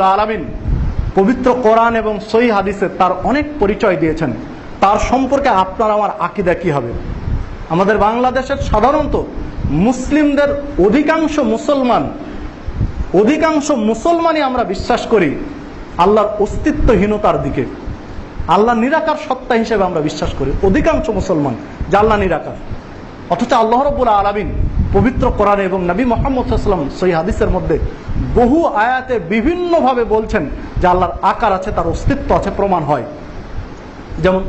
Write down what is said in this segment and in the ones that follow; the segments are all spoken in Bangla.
আলামিন পবিত্র কোরআন এবং সই হাদিসে তার অনেক পরিচয় দিয়েছেন। তার সম্পর্কে আপনার আমার আকিদা কি হবে? আমাদের বাংলাদেশের সাধারণত মুসলিমদের অধিকাংশ মুসলমান, অধিকাংশ মুসলমানই আমরা বিশ্বাস করি আল্লাহর অস্তিত্বহীনতার দিকে। আল্লাহ নিরাকার সত্তা হিসেবে আমরা বিশ্বাস করি। অধিকাংশ মুসলমান যে আল্লাহ নিরাকার। অথচ আল্লাহ রব্বুল আলমিন পবিত্র কোরআনে এবং নবী মোহাম্মদ সাল্লাম সই হাদিসের মধ্যে বহু আয়াতে বিভিন্নভাবে বলছেন যে আল্লাহর আকার আছে, তার অস্তিত্ব আছে, প্রমাণ হয়। যেমন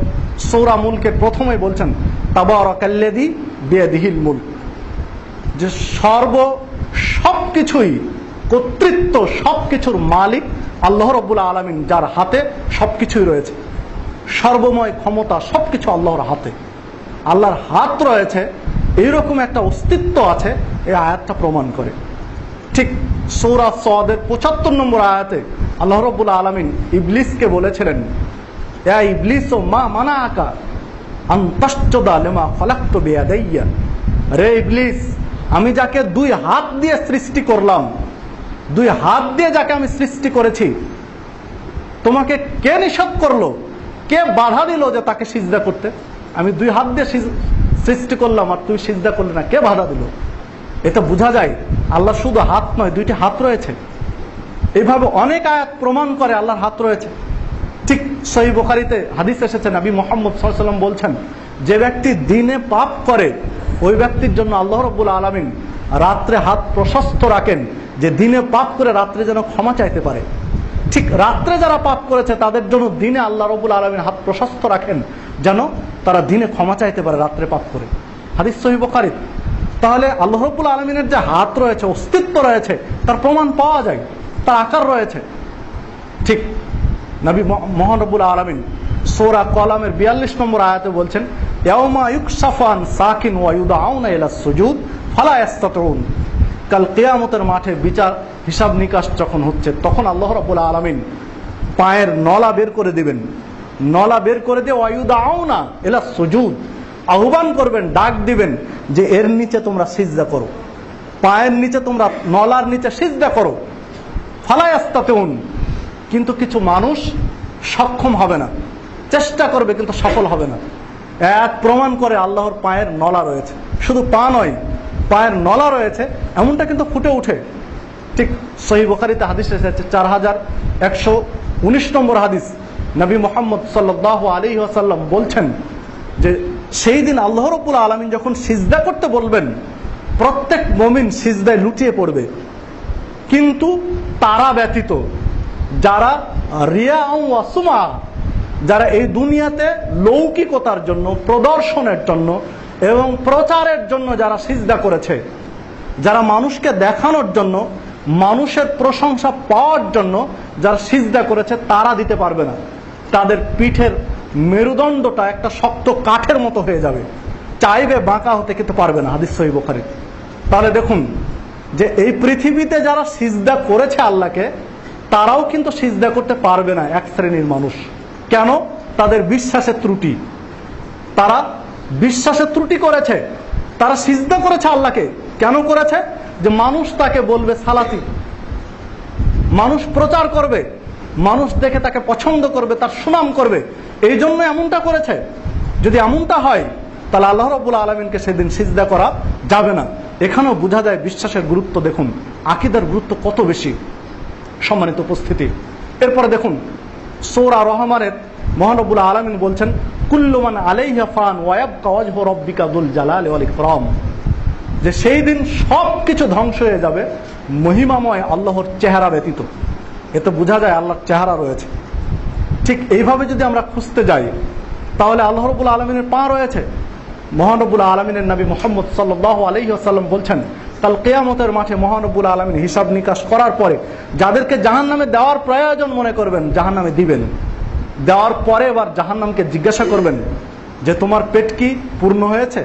সৌরা মুলকে প্রথমে বলছেন তাবারকাল্লেদি বেদিহিল মুল্ক যে সর্ব সব কিছুই কর্তৃত্ব সব কিছুর মালিক আল্লাহ রব্বুল আলমিন, যার হাতে সব কিছুই রয়েছে। সর্বময় ক্ষমতা সব কিছু আল্লাহর হাতে। আল্লাহর হাত রয়েছে এইরকম একটা অস্তিত্ব আছে, এই আয়াতটা প্রমাণ করে। ঠিক সৌরা সদের পঁচাত্তর নম্বর আয়াতে আল্লাহ রব্বুল আলমিন ইবলিসকে বলেছিলেন এ ইবলিস ও মা মানা আকা রে ইবলিস, আমি যাকে দুই হাত দিয়ে সৃষ্টি করলাম, দুই হাত দিয়ে যাকে আমি সৃষ্টি করেছি, তোমাকে কে নিষেধ করল? কে বাধা দিল যে তাকে সিজদা করতে? আমি দুই হাত দিয়ে সৃষ্টি করলাম আর তুই সিজদা করলি না, কে বাধা দিল? এটা বোঝা যায়, আল্লাহ শুধু হাত নয়, দুইটি হাত রয়েছে। এইভাবে অনেক আয়াত প্রমাণ করে আল্লাহর হাত রয়েছে। ঠিক সহি বোখারিতে হাদিস এসেছে, নবী মোহাম্মদ সাল্লাম বলছেন, যে ব্যক্তি দিনে পাপ করে, ওই ব্যক্তির জন্য আল্লাহ রব্বুল আলমিন রাত্রে হাত প্রশস্ত রাখেন, যে দিনে পাপ করে রাত্রে যেন ক্ষমা চাইতে পারে। ঠিক রাত্রে যারা পাপ করেছে, তাদের জন্য দিনে আল্লাহ রবুল আলমিন হাত প্রশস্ত রাখেন, যেন তারা দিনে ক্ষমা চাইতে পারে রাত্রে পাপ করে। হাদিস সহি বোখারিত তাহলে আল্লাহ রব্বুল আলমিনের যে হাত রয়েছে, অস্তিত্ব রয়েছে, তার প্রমাণ পাওয়া যায়, তার আকার রয়েছে। ঠিক নবী মহ- মহানবুল আলমিন সোরা কলামের বিয়াল্লিশ নম্বর আয়াতে বলছেন, ইয়াউমা ইউকসাফান সাকিন ওয়ায়ুদাউনা ইলা সুজুদ, ফালা কাল কেয়ামতের মাঠে বিচার, হিসাব নিকাশ যখন হচ্ছে, তখন আল্লাহ রাব্বুল আলামিন পায়ের নলা বের করে দিবেন। নলা বের করে দিয়ে না এলা সুজুদ। আহ্বান করবেন, ডাক দিবেন যে এর নিচে তোমরা সিজদা করো। পায়ের নিচে তোমরা নলার নিচে সিজদা করো। ফালায়াস্তাতেউন কিন্তু কিছু মানুষ সক্ষম হবে না। চেষ্টা করবে, কিন্তু সফল হবে না। এক প্রমাণ করে আল্লাহর পায়ের নলা রয়েছে। শুধু পা নয় পায়ের নলা রয়েছে, এমনটা কিন্তু ফুটে উঠে ঠিক সহি বোখারিতে হাদিস এসেছে, চার হাজার একশো উনিশ নম্বর হাদিস। নবী মোহাম্মদ সাল্লাহ আলী আসাল্লাম বলছেন যে, সেই দিন আল্লাহ রব্বুল আলমিন যখন সিজদা করতে বলবেন, প্রত্যেক মমিন সিজদায় লুটিয়ে পড়বে। কিন্তু তারা ব্যতীত যারা রিয়া ওয়াসুমা, যারা এই দুনিয়াতে লৌকিকতার জন্য, প্রদর্শনের জন্য এবং প্রচারের জন্য যারা সিজদা করেছে, যারা মানুষকে দেখানোর জন্য, মানুষের প্রশংসা পাওয়ার জন্য যারা সিজদা করেছে, তারা দিতে পারবে না। তাদের পিঠের মেরুদণ্ডটা একটা শক্ত কাঠের মতো হয়ে যাবে। চাইবে বাঁকা হতে, কিন্তু পারবে না, হাদিস সহি তাহলে দেখুন যে এই পৃথিবীতে যারা সিজদা করেছে আল্লাহকে, তারাও কিন্তু সিজদা করতে পারবে না, এক শ্রেণির মানুষ। কেন? তাদের বিশ্বাসের ত্রুটি। তারা বিশ্বাসের ত্রুটি করেছে, তারা সিজদা করেছে আল্লাহকে। কেন করেছে? যে মানুষ তাকে বলবে সালাতি। মানুষ প্রচার করবে, মানুষ দেখে তাকে পছন্দ করবে, তার সুনাম করবে। এই জন্য এমনটা করেছে। যদি এমনটা হয়, তাহলে আল্লাহ রব্বুল আলমিনকে সেদিন সিজদা করা যাবে না। এখানেও বোঝা যায় বিশ্বাসের গুরুত্ব। দেখুন, আকিদার গুরুত্ব কত বেশি। সম্মানিত উপস্থিতি। এরপরে দেখুন, সৌরা রহমানের মহানবুল আলমিন বলছেন কুল্লুমান আলাইহা ফান ওয়াব কাওয়াজ রব্বিকা দুল জালাল ওয়াল ইকরাম। যে সেই দিন সব কিছু ধ্বংস হয়ে যাবে, মহিমাময় আল্লাহর চেহারা ব্যতীত। এতে বোঝা যায় আল্লাহর চেহারা রয়েছে। ঠিক এইভাবে যদি আমরা খুঁজতে যাই, তাহলে আল্লাহ রবুল আলমিনের পা রয়েছে। মহানবুল আলমিনের নবী মোহাম্মদ সাল্লাহ আলহি আসাল্লাম বলছেন, কাল কেয়ামতের মাঠে মহানবুল আলমিন হিসাব নিকাশ করার পরে যাদেরকে জাহান নামে দেওয়ার প্রয়োজন মনে করবেন জাহান নামে দিবেন। দেওয়ার পরে এবার জাহান নামকে জিজ্ঞাসা করবেন যে তোমার পেট কি পূর্ণ হয়েছে?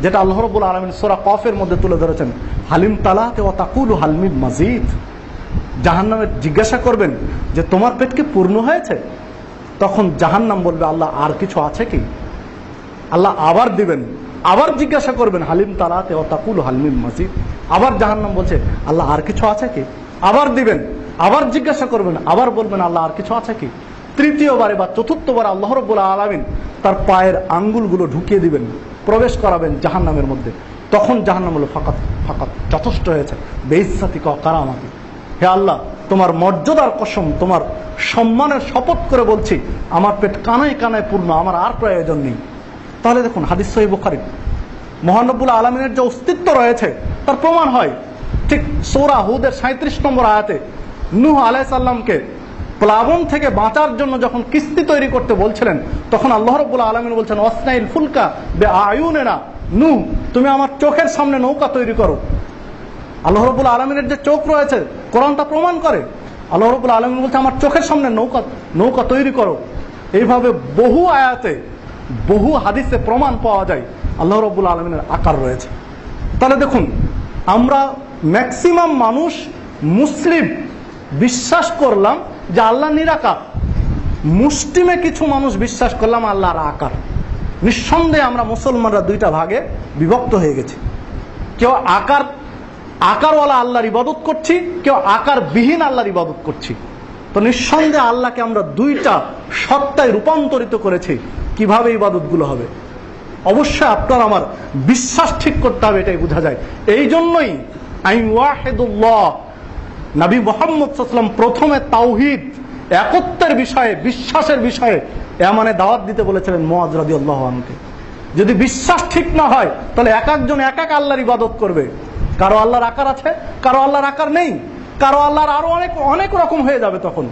যেটা আল্লাহ রবুল আলমিন সোরা কফের মধ্যে তুলে ধরেছেন। হালিম তালাতে ও তাকুল হালমিদ মাজিদ। জাহান নামে জিজ্ঞাসা করবেন যে তোমার পেট কি পূর্ণ হয়েছে? তখন জাহান্নাম বলবে, আল্লাহ, আর কিছু আছে কি? আল্লাহ আবার দিবেন, আবার জিজ্ঞাসা করবেন, হালিম তালাতে ও তাকুল হালমিম মাজিদ? আবার জাহান্নাম বলছে, আল্লাহ, আর কিছু আছে কি? আবার দিবেন, আবার জিজ্ঞাসা করবেন, আবার বলবেন, আল্লাহ, আর কিছু আছে কি? তৃতীয়বারে বা চতুর্থবার আল্লাহ রব্বুল আলমিন তার পায়ের আঙ্গুলগুলো ঢুকিয়ে দিবেন, প্রবেশ করাবেন জাহান্নামের মধ্যে। তখন জাহান্নাম হলো ফাঁকাত ফাঁকাত যথেষ্ট হয়েছে। বেইসাতি কারামাতি। হে আল্লাহ, তোমার মর্যাদার কসম, তোমার সম্মানের শপথ করে বলছি, আমার পেট কানায় কানায় পূর্ণ, আমার আর প্রয়োজন নেই। তাহলে দেখুন, হাদিস সহি বুখারি। মহানবুল আলমিনের যে অস্তিত্ব রয়েছে, তার প্রমাণ হয়। ঠিক সৌরা হুদের সাঁত্রিশ নম্বর আয়াতে নূহ আলাইসাল্লামকে প্লাবন থেকে বাঁচার জন্য যখন কিস্তি তৈরি করতে বলছিলেন, তখন আল্লাহ রব্বুল আলমিন বলছেন, অসনাইল ফুলকা বে আয়ুনেনা নু, তুমি আমার চোখের সামনে নৌকা তৈরি করো। আল্লাহ রবুল আলমিনের যে চোখ রয়েছে, কোরআন তা প্রমাণ করে। আল্লাহ রবুল আলমিন বলছে, আমার চোখের সামনে নৌকা নৌকা তৈরি করো। এইভাবে বহু আয়াতে, বহু হাদিসে প্রমাণ পাওয়া যায়, আল্লাহ রবুল আলমিনের আকার রয়েছে। তাহলে দেখুন, আমরা ম্যাক্সিমাম মানুষ, মুসলিম, বিশ্বাস করলাম যে আল্লাহ নিরাকার। মুসলিমে কিছু মানুষ বিশ্বাস করলাম আল্লাহর আকার। নিঃসন্দেহে আমরা মুসলমানরা দুইটা ভাগে বিভক্ত হয়ে গেছি। কেউ আকার, আকারওয়ালা আল্লাহর ইবাদত করছি, কেউ আকার বিহীন আল্লাহর ইবাদত করছি। তো নিঃসন্দেহে আল্লাহকে আমরা দুইটা সত্তায় রূপান্তরিত করেছি, কীভাবে ইবাদতগুলো হবে? অবশ্যই আপনার আমার বিশ্বাস ঠিক করতে হবে, এটাই বোঝা যায়। এই জন্যই আইন ওয়াহেদুল্লাহ নবী মোহাম্মদ সাল্লাম প্রথমে তাওহিদ, একত্বের বিষয়ে, বিশ্বাসের বিষয়ে এমানে দাওয়াত দিতে বলেছিলেন মোয়াজ রাদি আল্লাহ যদি বিশ্বাস ঠিক না হয়, তাহলে এক একজন এক এক আল্লাহর ইবাদত করবে। কারও আল্লাহর আকার আছে, কারও আল্লাহর আকার নেই। কারও আল্লাহর আরও অনেক অনেক রকম হয়ে যাবে তখন।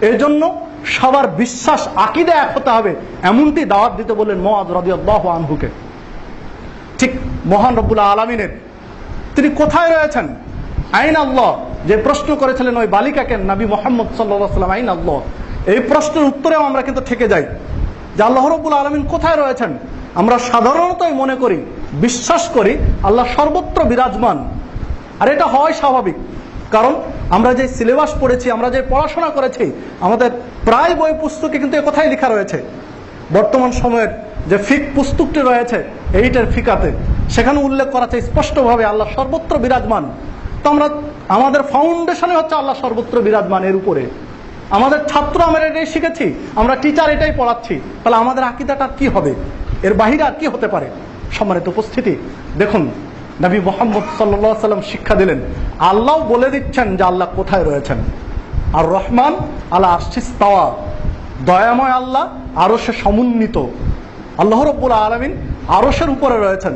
এই জন্য সবার বিশ্বাস, আকিদে এক হতে হবে। এমনটি দাওয়াত দিতে বললেন মোয়াজ রাদিয়াল্লাহু আনহুকে। ঠিক মহান রব্বুল্লাহ আলমিনের। তিনি কোথায় রয়েছেন? আইন আল্লাহ। যে প্রশ্ন করেছিলেন ওই বালিকাকে নবী মোহাম্মদ সাল্লাম আইন আল্লাহ? এই প্রশ্নের উত্তরেও আমরা কিন্তু থেকে যাই। যে আল্লাহ রব্বুল আলমিন কোথায় রয়েছেন? আমরা সাধারণতই মনে করি, বিশ্বাস করি, আল্লাহ সর্বত্র বিরাজমান। আর এটা হয় স্বাভাবিক। কারণ আমরা যে সিলেবাস পড়েছি, আমরা যে পড়াশোনা করেছি, আমাদের প্রায় বই পুস্তকে কিন্তু এ কথাই লেখা রয়েছে। বর্তমান সময়ের যে ফিক পুস্তকটি রয়েছে, এইটার ফিকাতে, সেখানে উল্লেখ করা স্পষ্টভাবে আল্লাহ সর্বত্র বিরাজমান। তো আমরা আমাদের ফাউন্ডেশনে হচ্ছে আল্লাহ সর্বত্র বিরাজমান, এর উপরে। আমাদের ছাত্র আমরা এটাই শিখেছি, আমরা টিচার এটাই পড়াচ্ছি। তাহলে আমাদের আকিদাটা কি হবে? এর বাহিরে আর কি হতে পারে? সম্মানিত উপস্থিতি, দেখুন, নবী মোহাম্মদ সাল্লা সাল্লাম শিক্ষা দিলেন, আল্লাহ বলে দিচ্ছেন যে আল্লাহ কোথায় রয়েছেন। আর রহমান আল্লাহ আশিস তাওয়া, দয়াময় আল্লাহ আরও সে সমুন্নীত। আল্লাহ রব্বুল আলমিন আরসের উপরে রয়েছেন।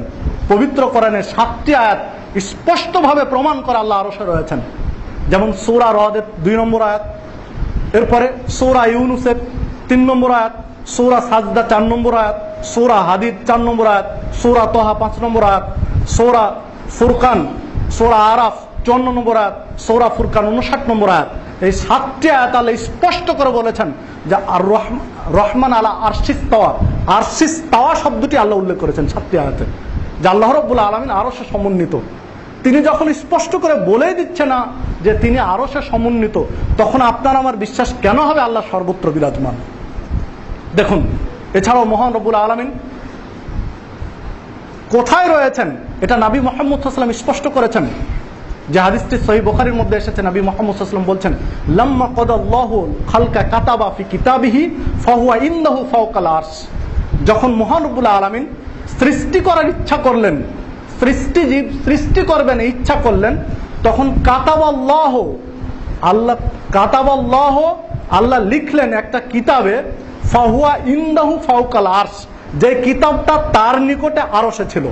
পবিত্র কোরআনের সাতটি আয়াত স্পষ্টভাবে প্রমাণ করে আল্লাহ আরসে রয়েছেন। যেমন সৌরা রদের দুই নম্বর আয়াত, এরপরে সৌরা ইউনুসের তিন নম্বর আয়াত, সৌরা সাজদা চার নম্বর আয়াত, সৌরা হাদিদ চার নম্বর আয়াত, সৌরা তোহা পাঁচ নম্বর আয়াত, সৌরা ফুরকান, সৌরা আরাফ চুয়ান্ন নম্বর আয়াত, সৌরা ফুরকান উনষাট নম্বর আয়াত। এই সাতটি আয়াত আল্লাহ স্পষ্ট করে বলেছেন যে আর রহমান আলা আরশিস তাওয়া আরশিস তাওয়া শব্দটি আল্লাহ উল্লেখ করেছেন সাতটি আয়াতে, যে আল্লাহ আলমিন আরও সমন্বিত। তিনি যখন স্পষ্ট করে বলেই দিচ্ছে না যে তিনি আরও সে সমন্বিত, তখন আপনার আমার বিশ্বাস কেন হবে আল্লাহ সর্বত্র বিরাজমান? দেখুন, এছাড়াও মহান রব্বুল আলমিন কোথায় রয়েছেন? এটা নাবী মোহাম্মদ সাল্লাম স্পষ্ট করেছেন। যে হাদিসটি সহি বোখারির মধ্যে এসেছে, নবী মোহাম্মদ সাল্লাম বলছেন, লাম্মা কদাল্লাহ খালকা কাতাবা ফি কিতাবিহি, ফাহুয়া ইন্দাহু ফাওকাল আরশ। যখন মহানবুল আলমিন সৃষ্টি করার ইচ্ছা করলেন সৃষ্টিজীব সৃষ্টি করবেন, ইচ্ছা করলেন, তখন কাতাবাল্লাহ, আল্লাহ কাতাবাল্লাহ, আল্লাহ লিখলেন একটা কিতাবে, ফাহুয়া ইন্দাহু ফাউকাল আরশ, যে কিতাবটা তার নিকটে আরশে ছিল।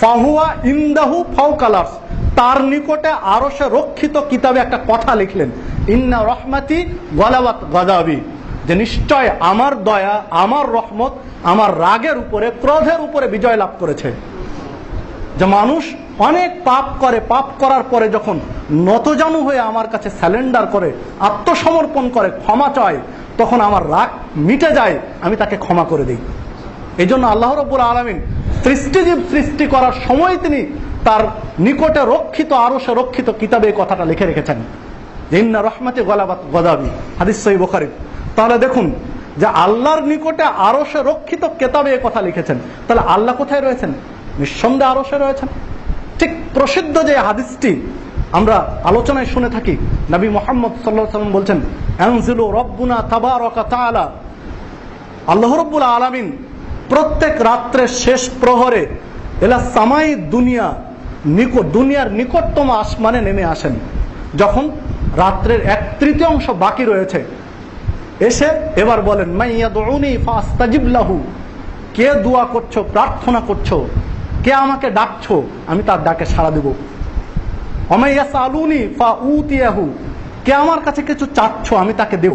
ফাহুয়া ইন্দাহু ফাউকাল আরশ, তার নিকটে আরও সে রক্ষিত কিতাবে একটা কথা লিখলেন, ইন্না রহমাতি গলাবাত গদাবি যে নিশ্চয় আমার দয়া, আমার রহমত, আমার রাগের উপরে, ক্রোধের উপরে বিজয় লাভ করেছে। যে মানুষ অনেক পাপ করে, পাপ করার পরে যখন নতজানু হয়ে আমার কাছে স্যালেন্ডার করে, আত্মসমর্পণ করে, ক্ষমা চায়, তখন আমার রাগ মিটে যায়, আমি তাকে ক্ষমা করে দিই। এই জন্য আল্লাহ রব্বুল আলমিন সৃষ্টিজীব সৃষ্টি করার সময় তিনি তার নিকটে রক্ষিত আরও সে রক্ষিত কিতাবে এই কথাটা লিখে রেখেছেন। ইন্না রহমাতে গলাবাত গদাবি, হাদিস সহি বোখারি। তাহলে দেখুন যে আল্লাহর নিকটে আরও সে রক্ষিত কেতাবে কথা লিখেছেন। তাহলে আল্লাহ কোথায় রয়েছেন? নিঃসন্দেহে আরও সে রয়েছেন। ঠিক প্রসিদ্ধ যে হাদিসটি আমরা আলোচনায় শুনে থাকি, নবী মোহাম্মদ সাল্লাহ সাল্লাম বলছেন অ্যানজিলু রব্বুনা তাবারকা তাআলা। আল্লাহ রব্বুল আলামিন প্রত্যেক রাত্রের শেষ প্রহরে এলা সামাই দুনিয়া নিকট, দুনিয়ার নিকটতম আসমানে নেমে আসেন। যখন রাত্রের এক তৃতীয়াংশ বাকি রয়েছে, এসে এবার বলেন মাইয়া দৌনি ফাস্তাজিবলাহু কে দোয়া করছ, প্রার্থনা করছ? কে আমাকে ডাকছো? আমি তার ডাকে সাড়া দেব। অমাইয়াস আলুনি ফা উতিয়াহু কে আমার কাছে কিছু চাচ্ছ, আমি তাকে দেব।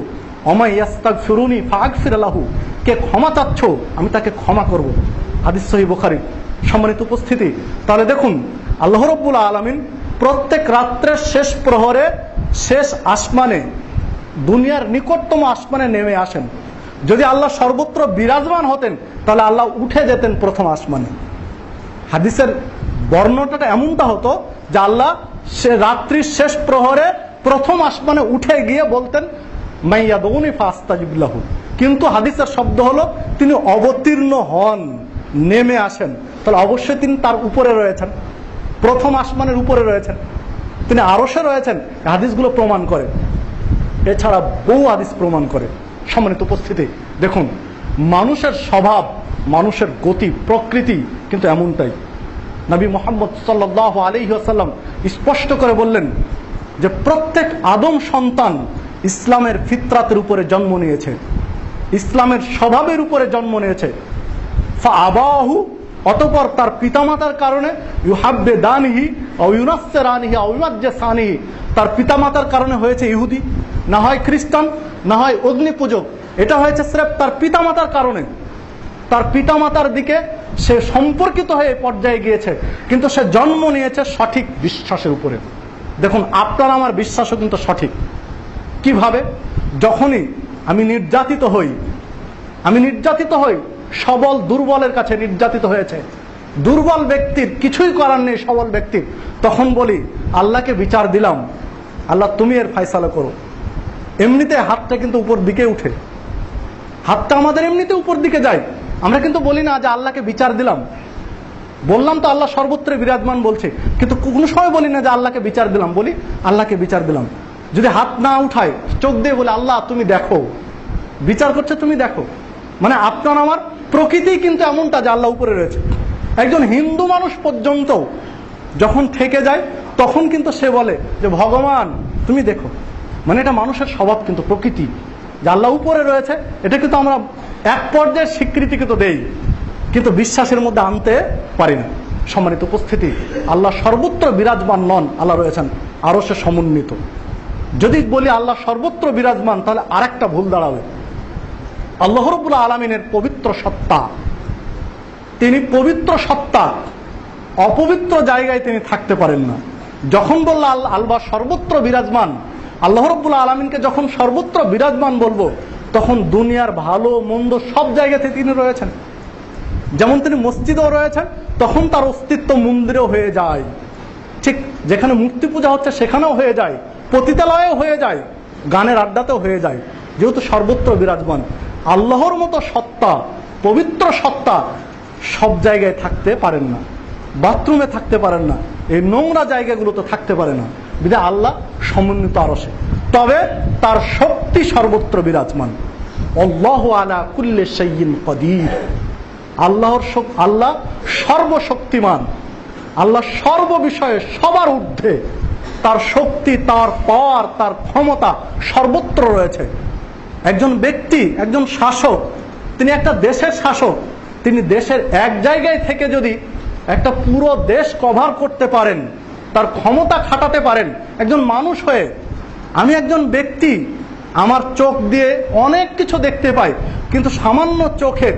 অমাইয়াস্তাক ফিরুনি ফা আগফির আলাহু কে ক্ষমা চাচ্ছ, আমি তাকে ক্ষমা করব। হাদিস সহি বুখারি। সম্মানিত উপস্থিতি, তাহলে দেখুন, আল্লাহ রব্বুল আলমিন প্রত্যেক রাত্রের শেষ প্রহরে, শেষ আসমানে, দুনিয়ার নিকটতম আসমানে নেমে আসেন। যদি আল্লাহ সর্বত্র বিরাজমান হতেন, তাহলে আল্লাহ উঠে যেতেন প্রথম আসমানে। হাদিসের বর্ণনাটা এমনটা হতো যে আল্লাহ সে রাত্রির শেষ প্রহরে প্রথম আসমানে উঠে গিয়ে বলতেন মাইয়া দৌনি কিন্তু হাদিসের শব্দ হলো, তিনি অবতীর্ণ হন, নেমে আসেন। তাহলে অবশ্যই তিনি তার উপরে রয়েছেন, প্রথম আসমানের উপরে রয়েছেন, তিনি আরসে রয়েছেন হাদিসগুলো প্রমাণ করে। এছাড়া বহু হাদিস প্রমাণ করে। সম্মানিত উপস্থিতি, দেখুন, মানুষের স্বভাব মানুষের গতি, প্রকৃতি কিন্তু এমনটাই। নবী মোহাম্মদ সাল্লাহ আলহিহাসাল্লাম স্পষ্ট করে বললেন যে প্রত্যেক আদম সন্তান ইসলামের ফিতরাতের উপরে জন্ম নিয়েছে, ইসলামের স্বভাবের উপরে জন্ম নিয়েছে। আবাহু, অতপর তার পিতামাতার কারণে ইউহাব্বে দানহি ইউনাসে রানহি অবিমাজ্যে সানহি তার পিতামাতার কারণে হয়েছে ইহুদি, না হয় খ্রিস্টান, না হয় অগ্নি পূজক এটা হয়েছে স্রেফ তার পিতামাতার কারণে। তার পিতামাতার দিকে সে সম্পর্কিত হয়ে পর্যায়ে গিয়েছে, কিন্তু সে জন্ম নিয়েছে সঠিক বিশ্বাসের উপরে। দেখুন, আপনার আমার বিশ্বাসও কিন্তু সঠিক। কীভাবে? যখনই আমি নির্যাতিত হই, আমি নির্যাতিত হই, সবল দুর্বলের কাছে নির্যাতিত হয়েছে। দুর্বল ব্যক্তির কিছুই করার নেই সবল ব্যক্তির। তখন বলি, আল্লাহকে বিচার দিলাম। আল্লাহ, তুমি এর ফাইসালা করো। এমনিতে হাতটা কিন্তু উপর দিকে উঠে। হাতটা আমাদের এমনিতে উপর দিকে যায়। আমরা কিন্তু বলি না যে আল্লাহকে বিচার দিলাম। বললাম তো আল্লাহ সর্বত্রে বিরাজমান বলছে। কিন্তু কোনো সময় বলি না যে আল্লাহকে বিচার দিলাম। বলি, আল্লাহকে বিচার দিলাম। যদি হাত না উঠায়, চোখ দিয়ে বলে, আল্লাহ, তুমি দেখো। বিচার করছে, তুমি দেখো। মানে আপনার, আমার প্রকৃতি কিন্তু এমনটা যে আল্লাহ উপরে রয়েছে। একজন হিন্দু মানুষ পর্যন্ত যখন থেকে যায়, তখন কিন্তু সে বলে যে, ভগবান, তুমি দেখো। মানে এটা মানুষের স্বভাব কিন্তু প্রকৃতি। যে আল্লাহ উপরে রয়েছে, এটা কিন্তু আমরা এক পর্যায়ে স্বীকৃতি কিন্তু দেই, কিন্তু বিশ্বাসের মধ্যে আনতে পারি না। সম্মানিত উপস্থিতি, আল্লাহ সর্বত্র বিরাজমান নন, আল্লাহ রয়েছেন আরও সে সমন্বিত। যদি বলি আল্লাহ সর্বত্র বিরাজমান, তাহলে আরেকটা ভুল দাঁড়াবে। আল্লাহ রবুল্লা আলমিনের পবিত্র সত্তা, তিনি পবিত্র সত্তা, অপবিত্র জায়গায় তিনি থাকতে পারেন না। যখন বলল আল্লাহ সর্বত্র বিরাজমান, আল্লাহ রব্বুল্লা আলমিনকে যখন সর্বত্র বিরাজমান বলব তখন দুনিয়ার ভালো, মন্দ সব জায়গাতে তিনি রয়েছেন। যেমন তিনি মসজিদেও রয়েছেন, তখন তার অস্তিত্ব মন্দিরেও হয়ে যায়। ঠিক যেখানে মূর্তি পূজা হচ্ছে সেখানেও হয়ে যায়, পতিতালয়েও হয়ে যায়, গানের আড্ডাতেও হয়ে যায়। যেহেতু সর্বত্র বিরাজমান, আল্লাহর মতো সত্তা, পবিত্র সত্তা সব জায়গায় থাকতে পারেন না। বাথরুমে থাকতে পারেন না। এই নোংরা জায়গাগুলোতে থাকতে পারে না। বিধে আল্লাহ সমন্বিত আরসে তবে তার শক্তি সর্বত্র বিরাজমান। অল্লাহ আলা কুল্লে সৈয়িন কদির। আল্লাহর আল্লাহ সর্বশক্তিমান। আল্লাহ সর্ব বিষয়ে সবার ঊর্ধ্বে। তার শক্তি, তার পাওয়ার, তার ক্ষমতা সর্বত্র রয়েছে। একজন ব্যক্তি, একজন শাসক, তিনি একটা দেশের শাসক। তিনি দেশের এক জায়গায় থেকে যদি একটা পুরো দেশ কভার করতে পারেন, তার ক্ষমতা খাটাতে পারেন, একজন মানুষ হয়ে আমি একজন ব্যক্তি, আমার চোখ দিয়ে অনেক কিছু দেখতে পাই, কিন্তু সামান্য চোখের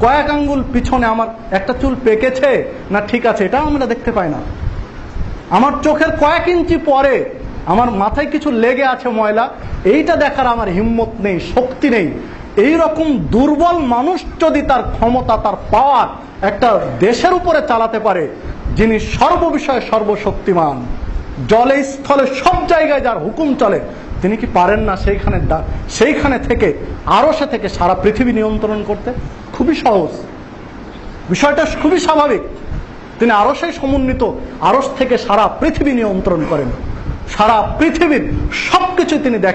কয়েক আঙ্গুল পিছনে আমার একটা চুল পেকেছে, না ঠিক আছে, এটাও আমরা দেখতে পাই না। আমার চোখের কয়েক ইঞ্চি পরে আমার মাথায় কিছু লেগে আছে ময়লা, এইটা দেখার আমার হিম্মত নেই, শক্তি নেই। এই রকম দুর্বল মানুষ যদি তার ক্ষমতা, তার পাওয়ার একটা দেশের উপরে চালাতে পারে, যিনি সর্ববিষয়ে সর্বশক্তিমান। জলে স্থলে, সব জায়গায় যার হুকুম চলে, তিনি কি পারেন না সেইখানে সেইখানে থেকে আরও সে থেকে সারা পৃথিবী নিয়ন্ত্রণ করতে? খুবই সহজ। বিষয়টা খুবই স্বাভাবিক। তিনি আরও সেই সমন্বিত, আরস থেকে সারা পৃথিবী নিয়ন্ত্রণ করেন। সারা পৃথিবীর সবকিছু তিনি দেখেন।